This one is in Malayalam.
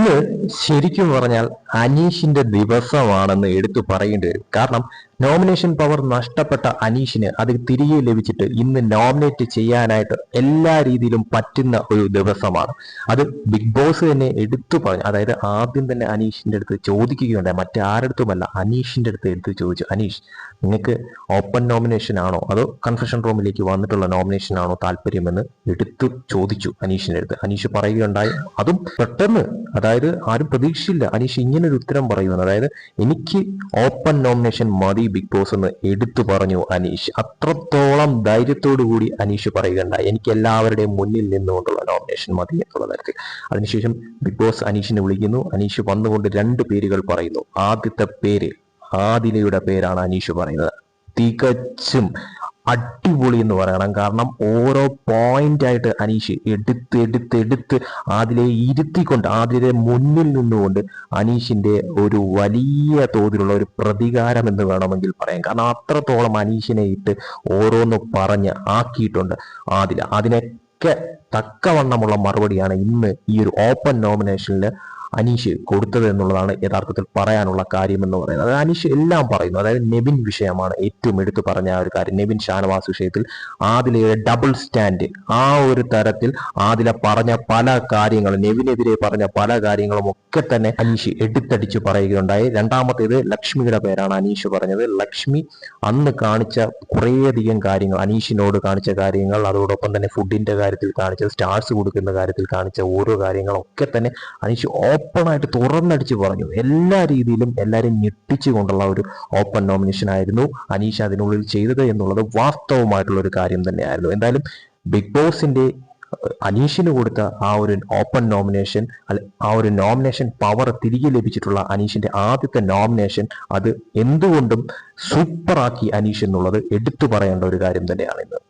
ഇന്ന് ശരിക്കും പറഞ്ഞാൽ അനീഷിന്റെ ദിവസമാണെന്ന് എടുത്തു പറയേണ്ടി വരും. കാരണം നോമിനേഷൻ പവർ നഷ്ടപ്പെട്ട അനീഷിന് അത് തിരികെ ലഭിച്ചിട്ട് ഇന്ന് നോമിനേറ്റ് ചെയ്യാനായിട്ട് എല്ലാ രീതിയിലും പറ്റുന്ന ഒരു ദിവസമാണ്. അത് ബിഗ് ബോസ് തന്നെ എടുത്തു പറഞ്ഞു അതായത് ആദ്യം തന്നെ അനീഷിന്റെ അടുത്ത് ചോദിക്കുകയുണ്ടായി. മറ്റാരടുത്തുമല്ല അനീഷിന്റെ അടുത്ത് എടുത്ത് ചോദിച്ചു അനീഷ് നിങ്ങൾക്ക് ഓപ്പൺ നോമിനേഷൻ ആണോ? അതോ കൺഫെഷൻ റൂമിലേക്ക് വന്നിട്ടുള്ള നോമിനേഷൻ ആണോ താല്പര്യമെന്ന് എടുത്തു ചോദിച്ചു അനീഷിന്റെ അടുത്ത്. അനീഷ് പറയുകയുണ്ടായി അതും പെട്ടെന്ന്. അതായത് ആരും പ്രതീക്ഷയില്ല അനീഷ് ഇങ്ങനെ ഒരു ഉത്തരം പറയുമെന്ന് അതായത് എനിക്ക് ഓപ്പൺ നോമിനേഷൻ മതി ബിഗ് ബോസ് എന്ന് എടുത്തു പറഞ്ഞു അനീഷ്. അത്രത്തോളം ധൈര്യത്തോടു കൂടി അനീഷ് പറയുകയുണ്ടായി. എനിക്ക് എല്ലാവരുടെയും മുന്നിൽ നിന്നുകൊണ്ടുള്ള നോമിനേഷൻ മതി എന്നുള്ള തരത്തിൽ. അതിനുശേഷം ബിഗ് ബോസ് അനീഷിനെ വിളിക്കുന്നു. അനീഷ് വന്നുകൊണ്ട് രണ്ട് പേരുകൾ പറയുന്നു. ആദ്യത്തെ പേര് ആദിലയുടെ പേരാണ് അനീഷ് പറയുന്നത്. തികച്ചും അടിപൊളി എന്ന് പറയണം. കാരണം ഓരോ പോയിന്റ് ആയിട്ട് അനീഷ് എടുത്ത് എടുത്ത് എടുത്ത് ആദിലെ ഇരുത്തിക്കൊണ്ട് ആദിലെ മുന്നിൽ നിന്നുകൊണ്ട് അനീഷിന്റെ ഒരു വലിയ തോതിലുള്ള ഒരു പ്രതികാരം എന്ന് വേണമെങ്കിൽ പറയാം. കാരണം അത്രത്തോളം അനീഷിനെ ഇട്ട് ഓരോന്ന് പറഞ്ഞ് ആക്കിയിട്ടുണ്ട് ആദില. അതിനൊക്കെ തക്കവണ്ണമുള്ള മറുപടിയാണ് ഇന്ന് ഈ ഒരു ഓപ്പൺ നോമിനേഷനിൽ അനീഷ് കൊടുത്തത് എന്നുള്ളതാണ് യഥാർത്ഥത്തിൽ പറയാനുള്ള കാര്യം എന്ന് പറയുന്നത്. അതായത് അനീഷ് എല്ലാം പറയുന്നു. അതായത് നെബിൻ വിഷയമാണ് ഏറ്റവും എടുത്തു പറഞ്ഞ ഒരു കാര്യം. നെബിൻ ഷാനവാസ് വിഷയത്തിൽ ആദിലയുടെ ഡബിൾ സ്റ്റാൻഡ് ആ ഒരു തരത്തിൽ ആദില പറഞ്ഞ പല കാര്യങ്ങളും നെബിനെതിരെ പറഞ്ഞ പല കാര്യങ്ങളും ഒക്കെ തന്നെ അനീഷ് എടുത്തടിച്ച് പറയുകയുണ്ടായി. രണ്ടാമത്തേത് ലക്ഷ്മിയുടെ പേരാണ് അനീഷ് പറഞ്ഞത്. ലക്ഷ്മി അന്ന് കാണിച്ച കുറേയധികം കാര്യങ്ങൾ അനീഷിനോട് കാണിച്ച കാര്യങ്ങൾ അതോടൊപ്പം തന്നെ ഫുഡിന്റെ കാര്യത്തിൽ കാണിച്ച സ്റ്റാർസ് കൊടുക്കുന്ന കാര്യത്തിൽ കാണിച്ച ഓരോ കാര്യങ്ങളും ഒക്കെ തന്നെ അനീഷ് ഓപ്പണായിട്ട് തുറന്നടിച്ച് പറഞ്ഞു. എല്ലാ രീതിയിലും എല്ലാവരും ഞെട്ടിച്ചുകൊണ്ടുള്ള ഒരു ഓപ്പൺ നോമിനേഷൻ ആയിരുന്നു അനീഷ് അതിനുള്ളിൽ ചെയ്തത് എന്നുള്ളത് വാസ്തവമായിട്ടുള്ള ഒരു കാര്യം തന്നെയായിരുന്നു. എന്തായാലും ബിഗ് ബോസിന്റെ അനീഷിന് കൊടുത്ത ആ ഒരു ഓപ്പൺ നോമിനേഷൻ ആ ഒരു നോമിനേഷൻ പവർ തിരികെ ലഭിച്ചിട്ടുള്ള അനീഷിന്റെ ആദ്യത്തെ നോമിനേഷൻ അത് എന്തുകൊണ്ടും സൂപ്പറാക്കി അനീഷ് എന്നുള്ളത് എടുത്തു പറയേണ്ട ഒരു കാര്യം തന്നെയാണ് ഇന്ന്.